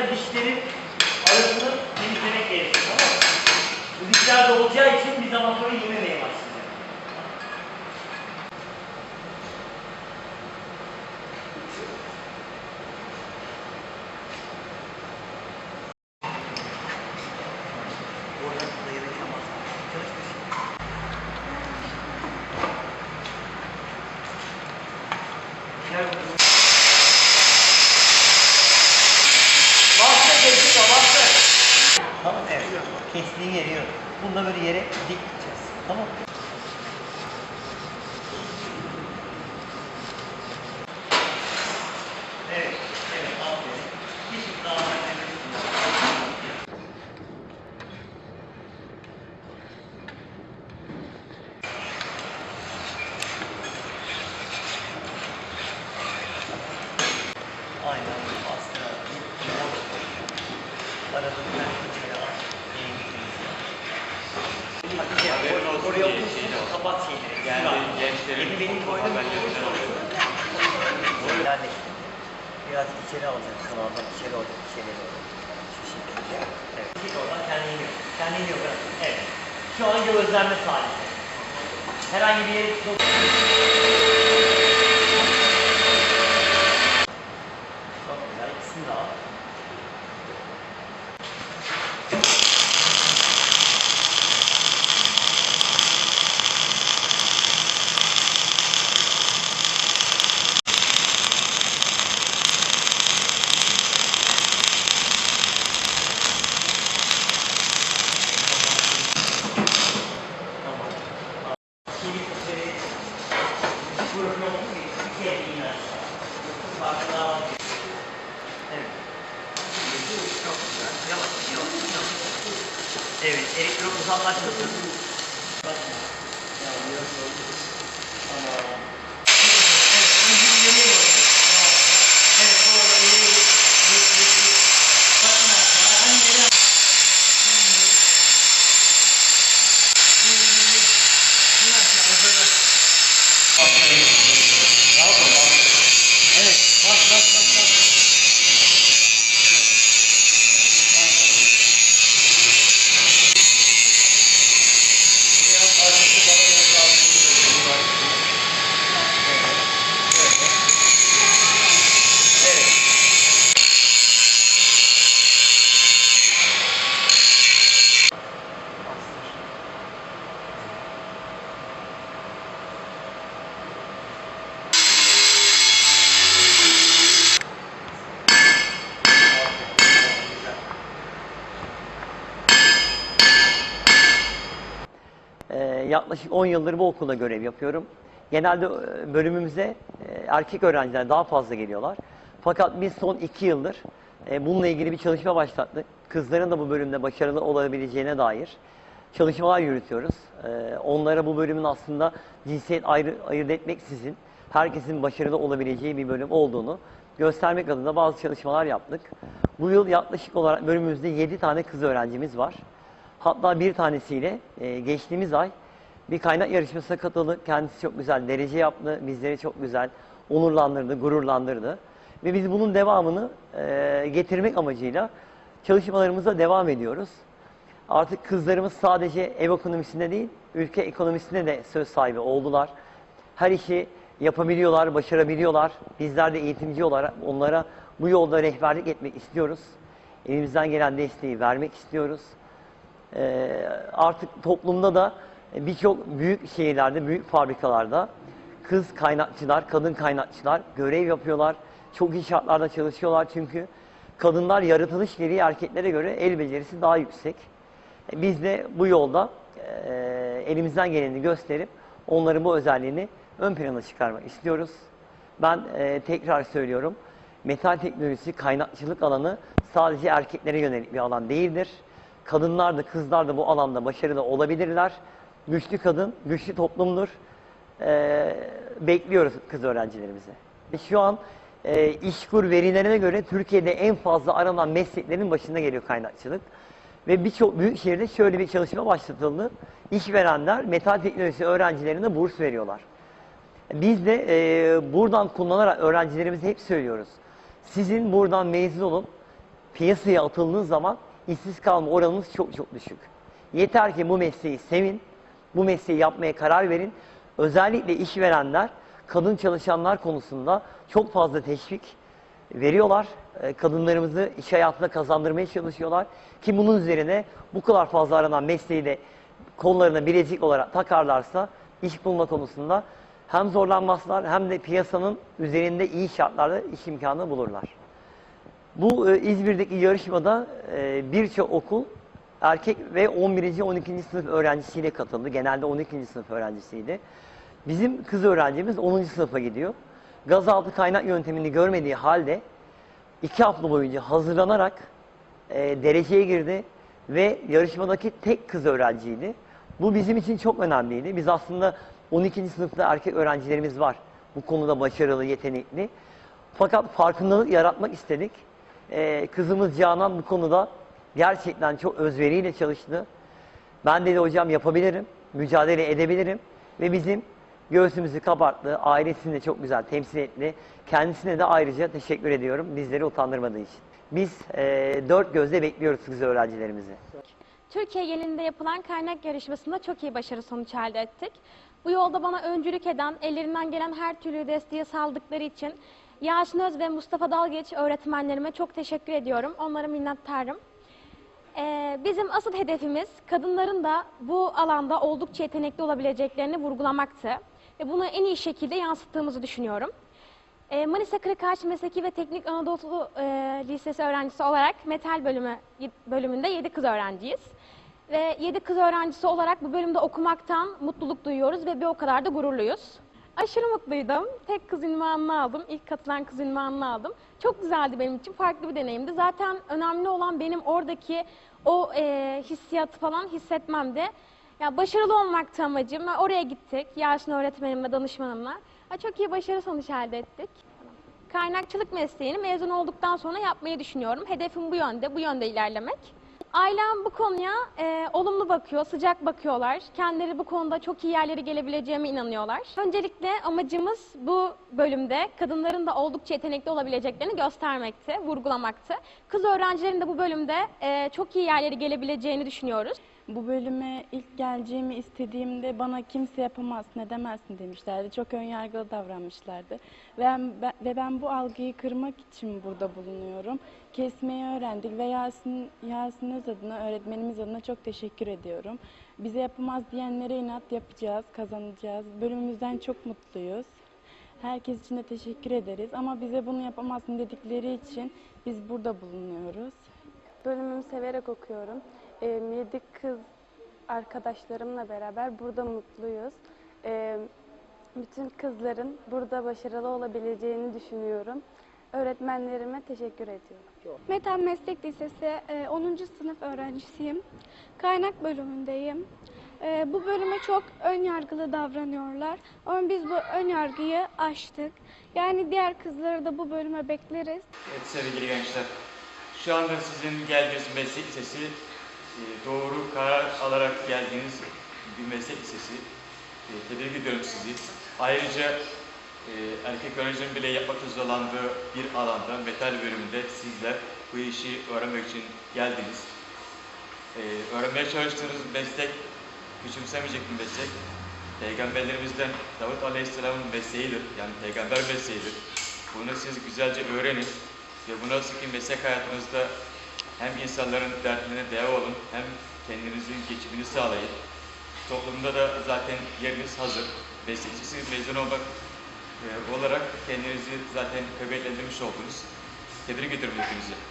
Dolayısıyla dişlerin Kestiğin yeri. Bunu da böyle yere dik tutacağız. Tamam mı? Evet. Evet. Aferin. Bir tık daha önemli. Aynen bastır abi. Arada bir tane içeri al. Yeni gidiyoruz. Bak şey, or- oraya otursun, kapat şeyleri. Yani Şurada. Gençlerin Benim olursa Yani biraz içeri alacak kanaldan içeri olacak içeri doğru. Şu şekilde. Evet. Oradan kendini yok. Kendini yok. Evet. Şu an gözlenme sadece. Herhangi bir yeri çok... Çok güzel. İkisini de al. Tamam. Şimdi içeri burası oldu mu? Bir kere iner. Farklı daha var. Evet. Çok güzel. Yavaş yavaş yavaş. Evet, elektron uzaklaştırsın. Bak. Tamam. Evet, önce bir yöne doğru. Tamam. Evet, doğru. İleri. Geç, geç, geç. Bakın aşağı. Hani nereye? Evet, bak bak bak bak. Biraz artık bana göre kaldı. Evet. Ee, yaklaşık 10 yıldır bu okulda görev yapıyorum. Genelde e, bölümümüze e, erkek öğrenciler daha fazla geliyorlar. Fakat biz son 2 yıldır e, bununla ilgili bir çalışma başlattık. Kızların da bu bölümde başarılı olabileceğine dair çalışmalar yürütüyoruz. Onlara bu bölümün aslında cinsiyet ayrı, ayırt etmeksizin herkesin başarılı olabileceği bir bölüm olduğunu göstermek adına bazı çalışmalar yaptık. Bu yıl yaklaşık olarak bölümümüzde 7 tane kız öğrencimiz var. Hatta bir tanesiyle geçtiğimiz ay bir kaynak yarışmasına katıldı. Kendisi çok güzel derece yaptı. Bizleri çok güzel onurlandırdı, gururlandırdı. Ve biz bunun devamını e, getirmek amacıyla çalışmalarımıza devam ediyoruz. Artık kızlarımız sadece ev ekonomisinde değil, ülke ekonomisinde de söz sahibi oldular. Her işi yapabiliyorlar, başarabiliyorlar. Bizler de eğitimci olarak onlara bu yolda rehberlik etmek istiyoruz. Elimizden gelen desteği vermek istiyoruz. Ee, artık toplumda da birçok büyük şehirlerde, büyük fabrikalarda kız kaynakçılar, kadın kaynakçılar görev yapıyorlar. Çok iyi şartlarda çalışıyorlar çünkü kadınlar yaratılış gereği erkeklere göre el becerisi daha yüksek. Biz de bu yolda e, elimizden geleni gösterip onların bu özelliğini ön plana çıkarmak istiyoruz. Ben e, tekrar söylüyorum, metal teknolojisi kaynakçılık alanı sadece erkeklere yönelik bir alan değildir. Kadınlar da kızlar da bu alanda başarılı olabilirler. Güçlü kadın, güçlü toplumdur. E, bekliyoruz kız öğrencilerimizi. Şu an e, işkur verilerine göre Türkiye'de en fazla aranan mesleklerin başında geliyor kaynakçılık. Ve birçok büyük şehirde şöyle bir çalışma başlatıldı. İşverenler metal teknolojisi öğrencilerine burs veriyorlar. Biz de e, buradan kullanarak öğrencilerimize hep söylüyoruz. Sizin buradan mezun olup piyasaya atıldığınız zaman işsiz kalma oranınız çok çok düşük. Yeter ki bu mesleği sevin, bu mesleği yapmaya karar verin. Özellikle işverenler kadın çalışanlar konusunda çok fazla teşvik veriyorlar. E, Kadınlarımızı iş hayatına kazandırmaya çalışıyorlar. Ki bunun üzerine bu kadar fazla aranan mesleği de kollarına bilezik olarak takarlarsa iş bulma konusunda hem zorlanmazlar hem de piyasanın üzerinde iyi şartlarda iş imkanı bulurlar. Bu e, İzmir'deki yarışmada e, birçok okul erkek ve 11. 12. sınıf öğrencisiyle katıldı. Genelde 12. sınıf öğrencisiydi. Bizim kız öğrencimiz 10. sınıfa gidiyor. Gazaltı kaynak yöntemini görmediği halde iki hafta boyunca hazırlanarak e, dereceye girdi ve yarışmadaki tek kız öğrenciydi. Bu bizim için çok önemliydi. Biz aslında 12. sınıfta erkek öğrencilerimiz var. Bu konuda başarılı, yetenekli. Fakat farkındalık yaratmak istedik. Ee, kızımız Canan bu konuda gerçekten çok özveriyle çalıştı. Ben dedi hocam yapabilirim, mücadele edebilirim ve bizim göğsümüzü kabarttı, ailesini de çok güzel temsil etti. Kendisine de ayrıca teşekkür ediyorum bizleri utandırmadığı için. Biz e, dört gözle bekliyoruz kız öğrencilerimizi. Türkiye genelinde yapılan kaynak yarışmasında çok iyi başarı sonuç elde ettik. Bu yolda bana öncülük eden, ellerinden gelen her türlü desteği sağladıkları için Yasin Öz ve Mustafa Dalgeç öğretmenlerime çok teşekkür ediyorum. Onlara minnettarım. Ee, bizim asıl hedefimiz kadınların da bu alanda oldukça yetenekli olabileceklerini vurgulamaktı. Ve bunu en iyi şekilde yansıttığımızı düşünüyorum. Ee, Manisa Kırıkağaç Mesleki ve Teknik Anadolu e, Lisesi öğrencisi olarak metal bölümü bölümünde 7 kız öğrenciyiz. Ve 7 kız öğrencisi olarak bu bölümde okumaktan mutluluk duyuyoruz ve bir o kadar da gururluyuz. Aşırı mutluydum. Tek kız ünvanını aldım. İlk katılan kız ünvanını aldım. Çok güzeldi benim için. Farklı bir deneyimdi. Zaten önemli olan benim oradaki o e, hissiyatı falan hissetmemdi. Ya başarılı olmaktı amacım. Ve Oraya gittik. Yasin öğretmenimle, danışmanımla. Ha, çok iyi başarı sonuç elde ettik. Kaynakçılık mesleğini mezun olduktan sonra yapmayı düşünüyorum. Hedefim bu yönde, bu yönde ilerlemek. Ailem bu konuya e, olumlu bakıyor, sıcak bakıyorlar. Kendileri bu konuda çok iyi yerlere gelebileceğime inanıyorlar. Öncelikle amacımız bu bölümde kadınların da oldukça yetenekli olabileceklerini göstermekti, vurgulamaktı. Kız öğrencilerin de bu bölümde e, çok iyi yerlere gelebileceğini düşünüyoruz. Bu bölüme ilk geleceğimi istediğimde bana kimse yapamaz, ne demezsin demişlerdi. Çok önyargılı davranmışlardı. Ve ben- ve ben bu algıyı kırmak için burada bulunuyorum. Kesmeyi öğrendik ve Yasin, Yasin Öz adına, öğretmenimiz adına çok teşekkür ediyorum. Bize yapamaz diyenlere inat yapacağız, kazanacağız. Bölümümüzden çok mutluyuz. Herkes için de teşekkür ederiz ama bize bunu yapamazsın dedikleri için biz burada bulunuyoruz. Bölümümü severek okuyorum. Ee, yedi kız arkadaşlarımla beraber burada mutluyuz. Ee, bütün kızların burada başarılı olabileceğini düşünüyorum. Öğretmenlerime teşekkür ediyorum. Metal Meslek Lisesi e, 10. sınıf öğrencisiyim. Kaynak bölümündeyim. E, Bu bölüme çok ön yargılı davranıyorlar. Ama biz bu ön yargıyı aştık. Yani diğer kızları da bu bölüme bekleriz. Evet sevgili gençler. Şu anda sizin geldiğiniz meslek lisesi e, doğru karar alarak geldiğiniz bir meslek lisesi. E, Tebrik ediyorum sizi. Ayrıca e, erkek öğrencinin bile yapmakta zorlandığı bir alanda metal bölümünde sizler bu işi öğrenmek için geldiniz. E, öğrenmeye çalıştığınız meslek küçümsemeyecek bir meslek. Peygamberlerimizden Davut Aleyhisselam'ın mesleğidir. Yani peygamber mesleğidir. Bunu siz güzelce öğrenin ve bu nasıl ki meslek hayatınızda hem insanların derdine deva olun hem kendinizin geçimini sağlayın. Toplumda da zaten yeriniz hazır. Meslekçisi mezun olmak olarak kendinizi zaten kıymetlendirmiş oldunuz. Tebrik ediyorum hepinizi.